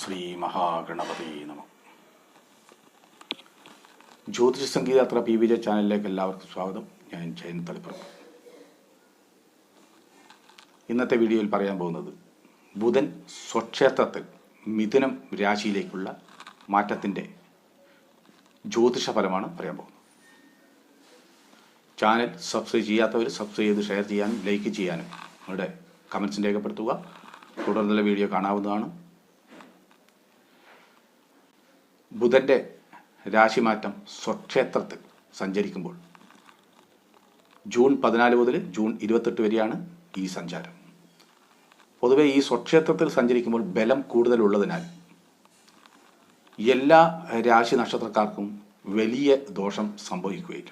ശ്രീ മഹാഗണപതി നമ. ജ്യോതിഷ സംഗീതയാത്ര പി വിജയ ചാനലിലേക്ക് എല്ലാവർക്കും സ്വാഗതം. ഞാൻ ജയൻ തളിപ്പുറം ഇന്നത്തെ വീഡിയോയിൽ പറയാൻ പോകുന്നത് ബുധൻ സ്വക്ഷേത്രത്തിൽ മിഥുനം രാശിയിലേക്കുള്ള മാറ്റത്തിന്റെ ജ്യോതിഷ ഫലമാണ് പറയാൻ പോകുന്നത്. ചാനൽ സബ്സ്ക്രൈബ് ചെയ്യാത്തവർ സബ്സ്ക്രൈബ് ചെയ്ത് ഷെയർ ചെയ്യാനും ലൈക്ക് ചെയ്യാനും നിങ്ങളുടെ കമൻസ് രേഖപ്പെടുത്തുക. തുടർന്നുള്ള വീഡിയോ കാണാവുന്നതാണ്. ബുധന്റെ രാശിമാറ്റം സ്വക്ഷേത്രത്തിൽ സഞ്ചരിക്കുമ്പോൾ. ജൂൺ പതിനാല് മുതൽ ജൂൺ ഇരുപത്തെട്ട് വരെയാണ് ഈ സഞ്ചാരം. പൊതുവെ ഈ സ്വക്ഷേത്രത്തിൽ സഞ്ചരിക്കുമ്പോൾ ബലം കൂടുതലുള്ളതിനാൽ എല്ലാ രാശി നക്ഷത്രക്കാർക്കും വലിയ ദോഷം സംഭവിക്കുകയില്ല.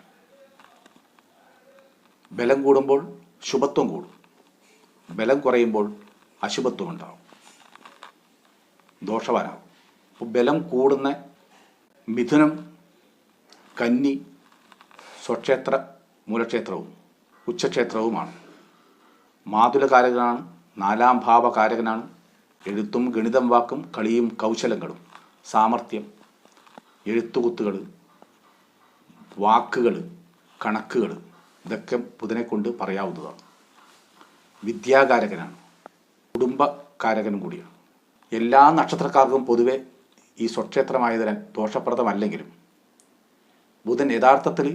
ബലം കൂടുമ്പോൾ ശുഭത്വം കൂടും. ബലം കുറയുമ്പോൾ അശുഭത്വം ഉണ്ടാവും. ദോഷവാനാവും. അപ്പോൾ ബലം കൂടുന്ന മിഥുനം കന്നി സ്വക്ഷേത്ര മൂലക്ഷേത്രവും ഉച്ചക്ഷേത്രവുമാണ്. മാതുലകാരകനാണ് നാലാം ഭാവകാരകനാണ്. എഴുത്തും ഗണിതം വാക്കും കളിയും കൗശലങ്ങളും സാമർഥ്യം എഴുത്തുകുത്തുകൾ വാക്കുകൾ കണക്കുകൾ ഇതൊക്കെ ബുധനെ കൊണ്ട് പറയാവുന്നതാണ്. വിദ്യാകാരകനാണ് കുടുംബകാരകനും കൂടിയാണ്. എല്ലാ നക്ഷത്രക്കാർക്കും പൊതുവെ ഈ സ്വക്ഷേത്രമായതിനാൽ ദോഷപ്രദമല്ലെങ്കിലും ബുധൻ യഥാർത്ഥത്തിൽ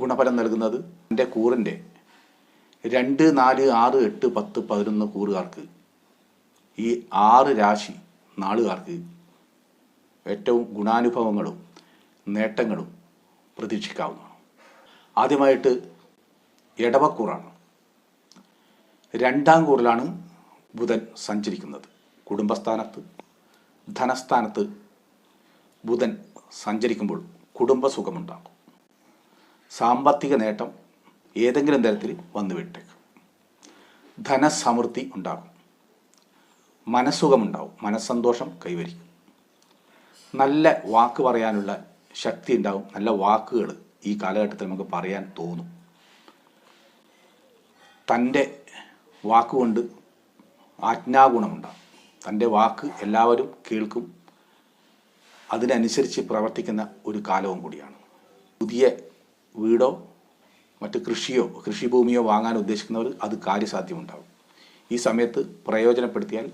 ഗുണഫലം നൽകുന്നത് എന്റെ കൂറിന്റെ രണ്ട് നാല് ആറ് എട്ട് പത്ത് പതിനൊന്ന് കൂറുകാർക്ക് ഈ ആറ് രാശി നാളുകാർക്ക് ഏറ്റവും ഗുണാനുഭവങ്ങളും നേട്ടങ്ങളും പ്രതീക്ഷിക്കാവുന്നതാണ്. ആദ്യമായിട്ട് ഇടവക്കൂറാണ് രണ്ടാം കൂറിലാണ് ബുധൻ സഞ്ചരിക്കുന്നത്. കുടുംബസ്ഥാനത്ത് ധനസ്ഥാനത്ത് ബുധൻ സഞ്ചരിക്കുമ്പോൾ കുടുംബസുഖമുണ്ടാകും. സാമ്പത്തിക നേട്ടം ഏതെങ്കിലും തരത്തിൽ വന്നു വിട്ടേക്കും ധനസമൃദ്ധി ഉണ്ടാകും. മനസ്സുഖമുണ്ടാവും. മനസ്സന്തോഷം കൈവരിക്കും. നല്ല വാക്ക് പറയാനുള്ള ശക്തി ഉണ്ടാകും നല്ല വാക്കുകൾ ഈ കാലഘട്ടത്തിൽ നമുക്ക് പറയാൻ തോന്നും. തന്റെ വാക്കുകൊണ്ട് ആജ്ഞാഗുണമുണ്ടാകും. തന്റെ വാക്ക് എല്ലാവരും കേൾക്കും. അതിനനുസരിച്ച് പ്രവർത്തിക്കുന്ന ഒരു കാലവും കൂടിയാണ്. പുതിയ വീടോ മറ്റ് കൃഷിയോ കൃഷിഭൂമിയോ വാങ്ങാൻ ഉദ്ദേശിക്കുന്നവർ അത് കാര്യസാധ്യമുണ്ടാകും. ഈ സമയത്ത് പ്രയോജനപ്പെടുത്തിയാൽ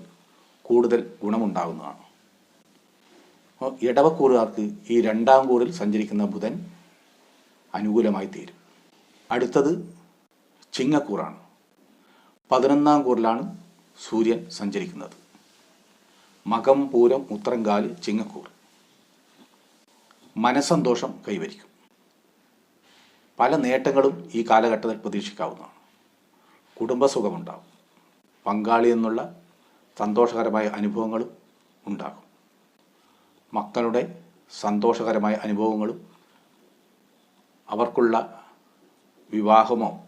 കൂടുതൽ ഗുണമുണ്ടാകുന്നതാണ്. ഇടവക്കൂറുകാർക്ക് ഈ രണ്ടാം കൂറിൽ സഞ്ചരിക്കുന്ന ബുധൻ അനുകൂലമായി തീരും. അടുത്തത് ചിങ്ങക്കൂറാണ്. പതിനൊന്നാം കൂറിലാണ് സൂര്യൻ സഞ്ചരിക്കുന്നത്. മകം പൂരം ഉത്തരങ്കാൽ ചിങ്ങക്കൂർ. മനസ്സന്തോഷം കൈവരിക്കും. പല നേട്ടങ്ങളും ഈ കാലഘട്ടത്തിൽ പ്രതീക്ഷിക്കാവുന്നതാണ്. കുടുംബസുഖമുണ്ടാകും പങ്കാളി എന്നുള്ള സന്തോഷകരമായ അനുഭവങ്ങളും ഉണ്ടാകും. മക്കളുടെ സന്തോഷകരമായ അനുഭവങ്ങളും അവർക്കുള്ള വിവാഹമോ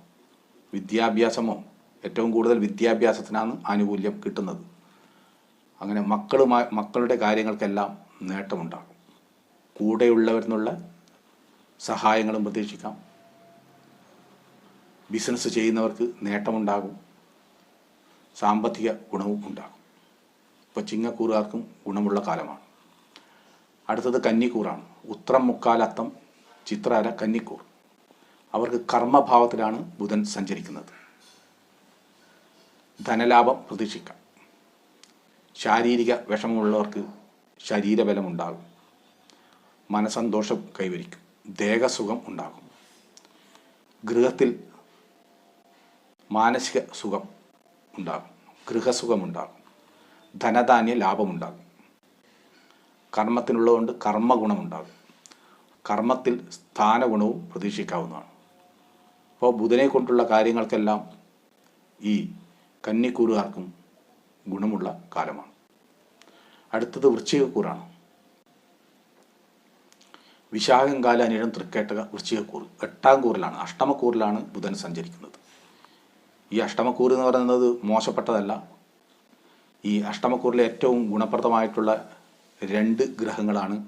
വിദ്യാഭ്യാസമോ ഏറ്റവും കൂടുതൽ വിദ്യാഭ്യാസത്തിനാണ് ആനുകൂല്യം കിട്ടുന്നത്. അങ്ങനെ മക്കളുമായി മക്കളുടെ കാര്യങ്ങൾക്കെല്ലാം നേട്ടമുണ്ടാകും. കൂടെയുള്ളവരിൽ സഹായങ്ങളും പ്രതീക്ഷിക്കാം. ബിസിനസ് ചെയ്യുന്നവർക്ക് നേട്ടമുണ്ടാകും. സാമ്പത്തിക ഗുണവും ഉണ്ടാകും. ഇപ്പോൾ ചിങ്ങക്കൂറുകാർക്കും ഗുണമുള്ള കാലമാണ്. അടുത്തത് കന്നിക്കൂറാണ്. ഉത്രം മുക്കാലത്തം ചിത്രാല കന്നിക്കൂർ. അവർക്ക് കർമ്മഭാവത്തിലാണ് ബുധൻ സഞ്ചരിക്കുന്നത്. ധനലാഭം പ്രതീക്ഷിക്കാം. ശാരീരിക വിഷമമുള്ളവർക്ക് ശരീരബലം ഉണ്ടാകും മനസന്തോഷം കൈവരിക്കും. ദേഹസുഖം ഉണ്ടാകും. ഗൃഹത്തിൽ മാനസിക സുഖം ഉണ്ടാകും. ഗൃഹസുഖമുണ്ടാകും ധനധാന്യ ലാഭമുണ്ടാകും. കർമ്മത്തിനുള്ളതുകൊണ്ട് കർമ്മഗുണമുണ്ടാകും. കർമ്മത്തിൽ സ്ഥാനഗുണവും പ്രതീക്ഷിക്കാവുന്നതാണ്. അപ്പോൾ ബുധനെ കൊണ്ടുള്ള കാര്യങ്ങൾക്കെല്ലാം ഈ കന്നിക്കൂറുകാർക്കും ഗുണമുള്ള കാലമാണ്. അടുത്തത് വൃശ്ചികക്കൂറാണ്. വിശാഖം കാല അനിഴം തൃക്കേട്ടക വൃശ്ചികക്കൂർ എട്ടാം കൂറിലാണ് അഷ്ടമക്കൂറിലാണ് ബുധൻ സഞ്ചരിക്കുന്നത്. ഈ അഷ്ടമക്കൂർ എന്ന് പറയുന്നത് മോശപ്പെട്ടതല്ല. ഈ അഷ്ടമക്കൂറിലെ ഏറ്റവും ഗുണപ്രദമായിട്ടുള്ള രണ്ട് ഗ്രഹങ്ങളാണ്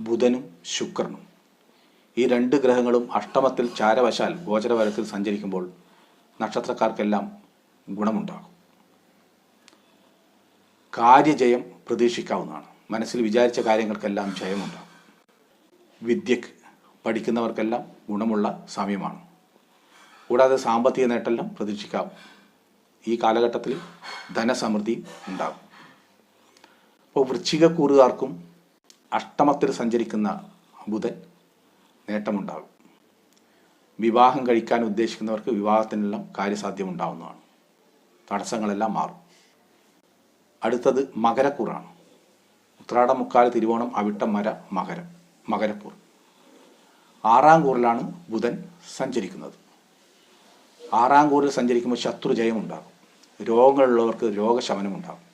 ബുധനും ശുക്രനും. ഈ രണ്ട് ഗ്രഹങ്ങളും അഷ്ടമത്തിൽ ചാരവശാൽ ഗോചരവരത്തിൽ സഞ്ചരിക്കുമ്പോൾ നക്ഷത്രക്കാർക്കെല്ലാം ഗുണമുണ്ടാകും. കാര്യജയം പ്രതീക്ഷിക്കാവുന്നതാണ്. മനസ്സിൽ വിചാരിച്ച കാര്യങ്ങൾക്കെല്ലാം ജയമുണ്ടാകും വിദ്യക്ക് പഠിക്കുന്നവർക്കെല്ലാം ഗുണമുള്ള സമയമാണ്. കൂടാതെ സാമ്പത്തിക നേട്ടമെല്ലാം പ്രതീക്ഷിക്കാം ഈ കാലഘട്ടത്തിൽ ധനസമൃദ്ധി ഉണ്ടാകും. അപ്പോൾ വൃശ്ചികക്കൂറുകാർക്കും അഷ്ടമത്തിൽ സഞ്ചരിക്കുന്ന ബുധൻ നേട്ടമുണ്ടാകും. വിവാഹം കഴിക്കാൻ ഉദ്ദേശിക്കുന്നവർക്ക് വിവാഹത്തിനെല്ലാം കാര്യസാധ്യം ഉണ്ടാവുന്നതാണ് തടസ്സങ്ങളെല്ലാം മാറും. അടുത്തത് മകരക്കൂറാണ്. ഉത്രാടം മുക്കാൽ തിരുവോണം അവിട്ടം മര മകരം മകരക്കൂർ. ആറാം കൂറിലാണ് ബുധൻ സഞ്ചരിക്കുന്നത്. ആറാം കൂറിൽ സഞ്ചരിക്കുമ്പോൾ ശത്രുജയം ഉണ്ടാകും. രോഗങ്ങളുള്ളവർക്ക് രോഗശമനം ഉണ്ടാകും.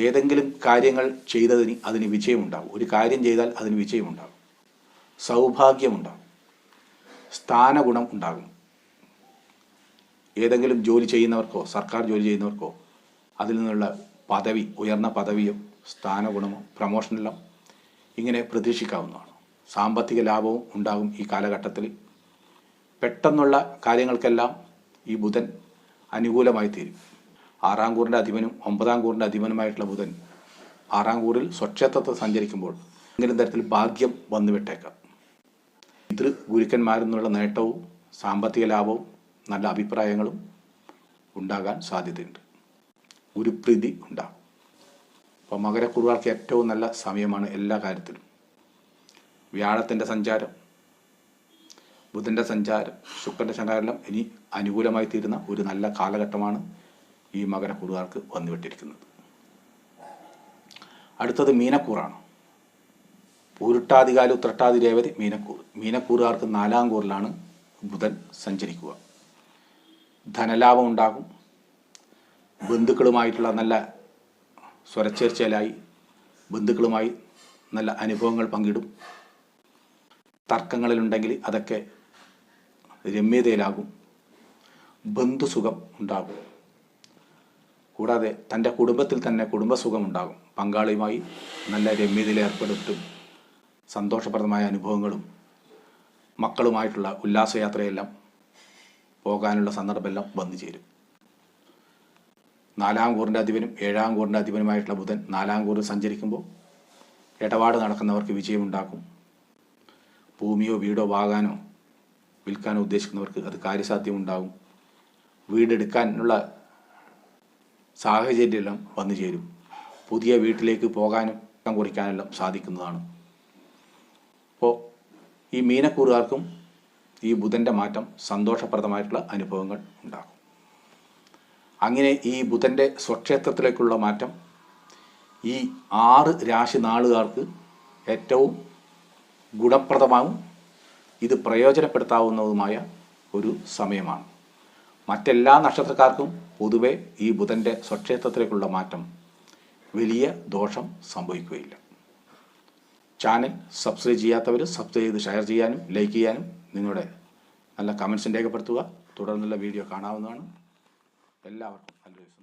ഏതെങ്കിലും കാര്യങ്ങൾ ചെയ്തതിന് അതിന് വിജയമുണ്ടാകും ഒരു കാര്യം ചെയ്താൽ അതിന് വിജയമുണ്ടാകും സൗഭാഗ്യമുണ്ടാകും സ്ഥാനഗുണം ഉണ്ടാകും. ഏതെങ്കിലും ജോലി ചെയ്യുന്നവർക്കോ സർക്കാർ ജോലി ചെയ്യുന്നവർക്കോ അതിൽ നിന്നുള്ള പദവി ഉയർന്ന പദവിയും സ്ഥാനഗുണമോ പ്രമോഷനെല്ലാം ഇങ്ങനെ പ്രതീക്ഷിക്കാവുന്നതാണ്. സാമ്പത്തിക ലാഭവും ഉണ്ടാകും ഈ കാലഘട്ടത്തിൽ. പെട്ടെന്നുള്ള കാര്യങ്ങൾക്കെല്ലാം ഈ ബുധൻ അനുകൂലമായി തീരും. ആറാം കൂറിന്റെ അധിപനും ഒമ്പതാം കൂറിന്റെ അധിപനുമായിട്ടുള്ള ബുധൻ ആറാം കൂറിൽ സ്വക്ഷേത്രത്തെ സഞ്ചരിക്കുമ്പോൾ എന്തെങ്കിലും തരത്തിൽ ഭാഗ്യം വന്നു വിട്ടേക്കാം. പിതൃ ഗുരുക്കന്മാരിൽ നിന്നുള്ള നേട്ടവും സാമ്പത്തിക ലാഭവും നല്ല അഭിപ്രായങ്ങളും ഉണ്ടാകാൻ സാധ്യതയുണ്ട്. ഗുരുപ്രീതി ഉണ്ടാകും അപ്പോൾ മകരക്കുറുവാർക്ക് ഏറ്റവും നല്ല സമയമാണ് എല്ലാ കാര്യത്തിലും. വ്യാഴത്തിന്റെ സഞ്ചാരം ബുധന്റെ സഞ്ചാരം ശുക്രന്റെ സഞ്ചാരമെല്ലാം ഇനി അനുകൂലമായി തീരുന്ന ഒരു നല്ല കാലഘട്ടമാണ് ഈ മകരക്കുറുവാർക്ക് വന്നുവിട്ടിരിക്കുന്നത്. അടുത്തത് മീനക്കൂറാണ്. പൂരുട്ടാതികാല ഉത്രട്ടാതി രേവതി മീനക്കൂർ. മീനക്കൂറുകാർക്ക് നാലാം കൂറിലാണ് ബുധൻ സഞ്ചരിക്കുക. ധനലാഭം ഉണ്ടാകും. ബന്ധുക്കളുമായിട്ടുള്ള നല്ല സ്വരച്ചേർച്ചയിലായി ബന്ധുക്കളുമായി നല്ല അനുഭവങ്ങൾ പങ്കിടും. തർക്കങ്ങളിലുണ്ടെങ്കിൽ അതൊക്കെ രമ്യതയിലാകും. ബന്ധുസുഖം ഉണ്ടാകും. കൂടാതെ തന്റെ കുടുംബത്തിൽ തന്നെ കുടുംബസുഖം ഉണ്ടാകും. പങ്കാളിയുമായി നല്ല രമ്യതയിൽ ഏർപ്പെടുത്തും. സന്തോഷപ്രദമായ അനുഭവങ്ങളും മക്കളുമായിട്ടുള്ള ഉല്ലാസയാത്രയെല്ലാം പോകാനുള്ള സന്ദർഭമെല്ലാം വന്നു ചേരും നാലാം കൂറിന്റെ അധിപനും ഏഴാം കൂറിന്റെ അധിപനുമായിട്ടുള്ള ബുധൻ നാലാം കൂറിൽ സഞ്ചരിക്കുമ്പോൾ ഇടപാട് നടക്കുന്നവർക്ക് വിജയമുണ്ടാക്കും. ഭൂമിയോ വീടോ വാങ്ങാനോ വിൽക്കാനോ ഉദ്ദേശിക്കുന്നവർക്ക് അത് കാര്യസാധ്യമുണ്ടാകും. വീടെടുക്കാനുള്ള സാഹചര്യമെല്ലാം വന്നു ചേരും. പുതിയ വീട്ടിലേക്ക് പോകാനും കുറിക്കാനെല്ലാം സാധിക്കുന്നതാണ്. അപ്പോൾ ഈ മീനക്കൂറുകാർക്കും ഈ ബുധന്റെ മാറ്റം സന്തോഷപ്രദമായിട്ടുള്ള അനുഭവങ്ങൾ ഉണ്ടാകും. അങ്ങനെ ഈ ബുധന്റെ സ്വക്ഷേത്രത്തിലേക്കുള്ള മാറ്റം ഈ ആറ് രാശി നാളുകാർക്ക് ഏറ്റവും ഗുണപ്രദമാവും ഇത് പ്രയോജനപ്പെടുത്താവുന്നതുമായ ഒരു സമയമാണ്. മറ്റെല്ലാ നക്ഷത്രക്കാർക്കും പൊതുവെ ഈ ബുധന്റെ സ്വക്ഷേത്രത്തിലേക്കുള്ള മാറ്റം വലിയ ദോഷം സംഭവിക്കുകയില്ല. ചാനൽ സബ്സ്ക്രൈബ് ചെയ്യാത്തവർ സബ്സ്ക്രൈബ് ചെയ്ത് ഷെയർ ചെയ്യാനും ലൈക്ക് ചെയ്യാനും നിങ്ങളുടെ നല്ല കമൻസും രേഖപ്പെടുത്തുക. തുടർന്നുള്ള വീഡിയോ കാണാവുന്നതാണ്. എല്ലാവർക്കും നല്ലൊരു ദിവസം